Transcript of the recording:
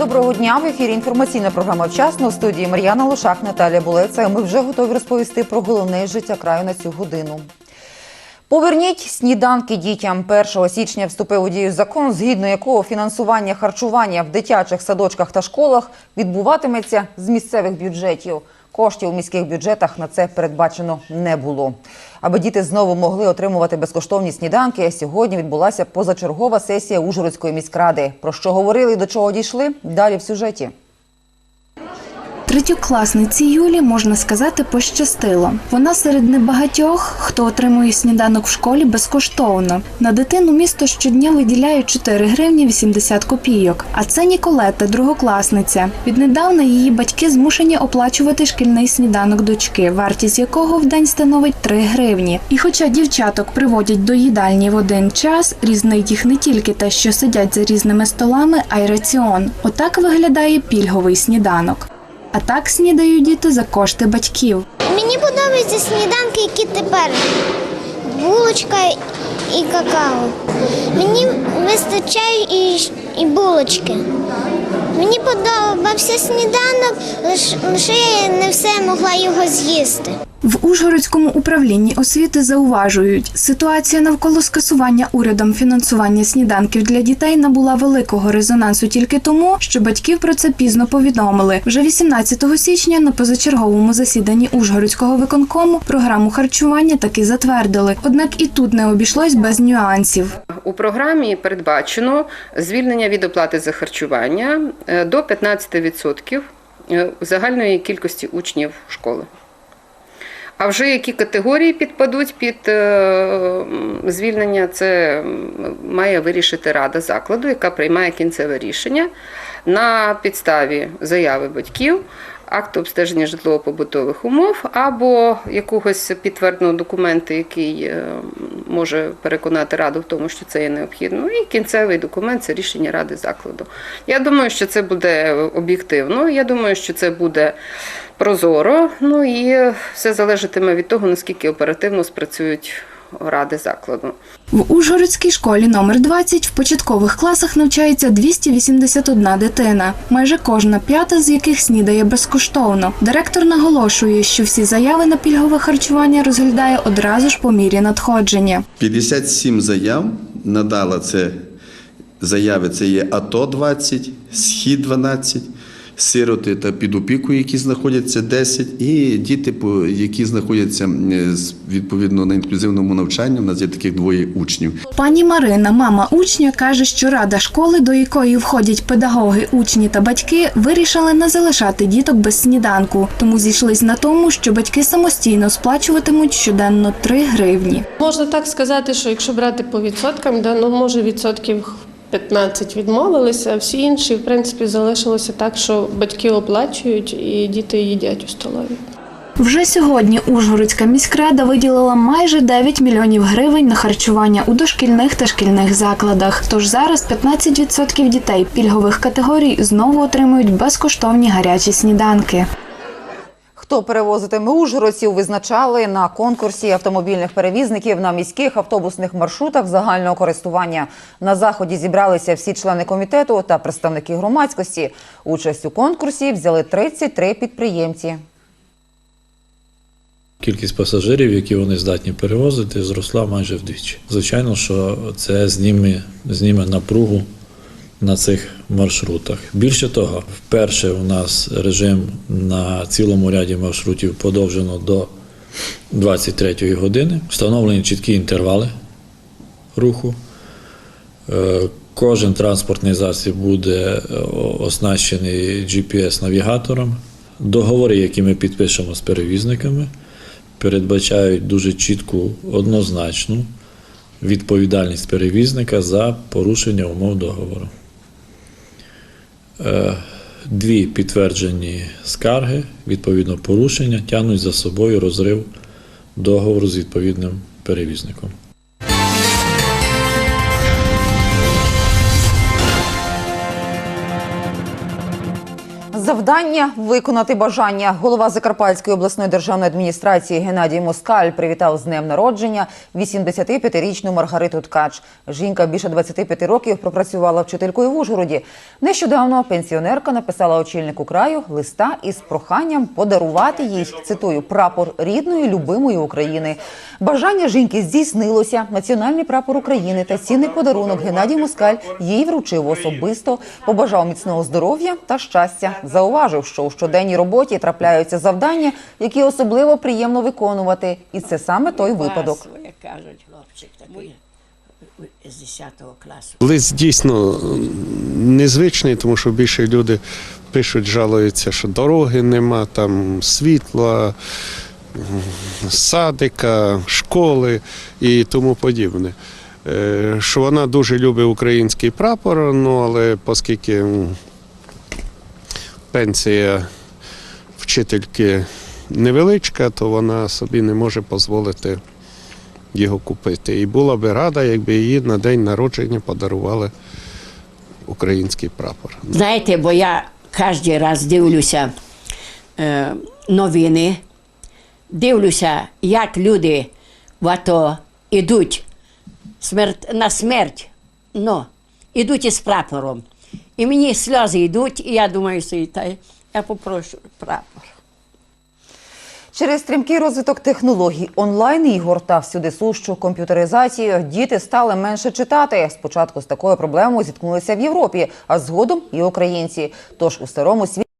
Доброго дня. В ефірі інформаційна програма вчасно в студії Мар'яна Лошак, Наталія Булеца. Ми вже готові розповісти про головне життя краю на цю годину. Поверніть сніданки дітям. 1 січня вступив у дію закон, згідно якого фінансування харчування в дитячих садочках та школах відбуватиметься з місцевих бюджетів. Коштів у міських бюджетах на це передбачено не було. Аби діти знову могли отримувати безкоштовні сніданки, сьогодні відбулася позачергова сесія Ужгородської міськради. Про що говорили і до чого дійшли? Далі в сюжеті. Третьокласниці Юлі, можна сказати, пощастило. Вона серед небагатьох, хто отримує сніданок в школі безкоштовно. На дитину місто щодня виділяє 4 гривні 80 копійок. А це Ніколета, другокласниця. Віднедавна її батьки змушені оплачувати шкільний сніданок дочки, вартість якого в день становить 3 гривні. І хоча дівчаток приводять до їдальні в один час, різнить їх не тільки те, що сидять за різними столами, а й раціон. Отак виглядає пільговий сніданок. А так снідають діти за кошти батьків. Мені подобаються сніданки, які тепер булочка і какао. Мені вистачає і, і булочки. Мені подобався сніданок, лиш- лише я не все могла його з'їсти. В Ужгородському управлінні освіти зауважують, ситуація навколо скасування урядом фінансування сніданків для дітей набула великого резонансу тільки тому, що батьків про це пізно повідомили. Вже 18 січня на позачерговому засіданні Ужгородського виконкому програму харчування таки затвердили. Однак і тут не обійшлось без нюансів. У програмі передбачено звільнення від оплати за харчування е, до 15% е, загальної кількості учнів школи. А вже які категорії підпадуть під е, звільнення, це має вирішити рада закладу, яка приймає кінцеве рішення на підставі заяви батьків, акту обстеження житлово-побутових умов або якогось підтвердженого документу, який е, може переконати раду в тому, що це є необхідно. І кінцевий документ це рішення ради закладу. Я думаю, що це буде об'єктивно. Я думаю, що це буде прозоро. Ну і все залежатиме від того, наскільки оперативно спрацюють ради закладу. В Ужгородській школі номер 20 в початкових класах навчається 281 дитина, майже кожна п'ята з яких снідає безкоштовно. Директор наголошує, що всі заяви на пільгове харчування розглядає одразу ж по мірі надходження. 57 заяв надала це заяви. Це є АТО 20, Схід 12, сироти та під опікою, які знаходяться 10, і діти, по- які знаходяться з- відповідно на інклюзивному навчанні. У нас є таких двоє учнів. Пані Марина, мама учня, каже, що рада школи, до якої входять педагоги, учні та батьки, вирішили не залишати діток без сніданку, тому зійшлись на тому, що батьки самостійно сплачуватимуть щоденно 3 гривні. Можна так сказати, що якщо брати по відсоткам, да, ну може відсотків 15 відмовилися, а всі інші, в принципі, залишилося так, що батьки оплачують і діти їдять у столові. Вже сьогодні Ужгородська міськрада виділила майже 9 мільйонів гривень на харчування у дошкільних та шкільних закладах. Тож зараз 15% дітей пільгових категорій знову отримують безкоштовні гарячі сніданки. Хто перевозитиме ужгородців, визначали на конкурсі автомобільних перевізників на міських автобусних маршрутах загального користування. На заході зібралися всі члени комітету та представники громадськості. Участь у конкурсі взяли 33 підприємці. Кількість пасажирів, які вони здатні перевозити, зросла майже вдвічі. Звичайно, що це зніме, зніме напругу на цих маршрутах. Більше того, вперше у нас режим на цілому ряді маршрутів подовжено до 23 години. Встановлені чіткі інтервали руху. Е, Кожен транспортний засіб буде е, оснащений GPS-навігатором. Договори, які ми підпишемо з перевізниками, передбачають дуже чітку, однозначну відповідальність перевізника за порушення умов договору. Е, Дві підтверджені скарги, відповідно порушення, тягнуть за собою розрив договору з відповідним перевізником. Завдання виконати бажання. Голова Закарпатської обласної державної адміністрації Геннадій Москаль привітав з днем народження 85-річну Маргариту Ткач. Жінка більше 25 років пропрацювала вчителькою в Ужгороді. Нещодавно пенсіонерка написала очільнику краю листа із проханням подарувати їй цитую прапор рідної любимої України. Бажання жінки здійснилося. Національний прапор України та цінний подарунок Геннадій Москаль їй вручив особисто. Побажав міцного здоров'я та щастя. Зауважив, що у щоденній роботі трапляються завдання, які особливо приємно виконувати, і це саме той випадок. Як кажуть, хлопчик такий з 10 класу. Лист дійсно незвичний, тому що більше люди пишуть, жалуються, що дороги нема, там світла, садика, школи і тому подібне. Е, Що вона дуже любить український прапор, ну але оскільки пенсія вчительки невеличка, то вона собі не може дозволити його купити. І була би рада, якби її на день народження подарували український прапор. Знаєте, бо я кожен раз дивлюся е, новини, дивлюся, як люди в АТО йдуть смерть, на смерть, ну, йдуть із прапором. І мені сльози йдуть, і я думаю, що та я попрошу прапор. Через стрімкий розвиток технологій онлайн-ігор та всюди сущу комп'ютеризацію діти стали менше читати. Спочатку з такою проблемою зіткнулися в Європі, а згодом і українці. Тож у старому світі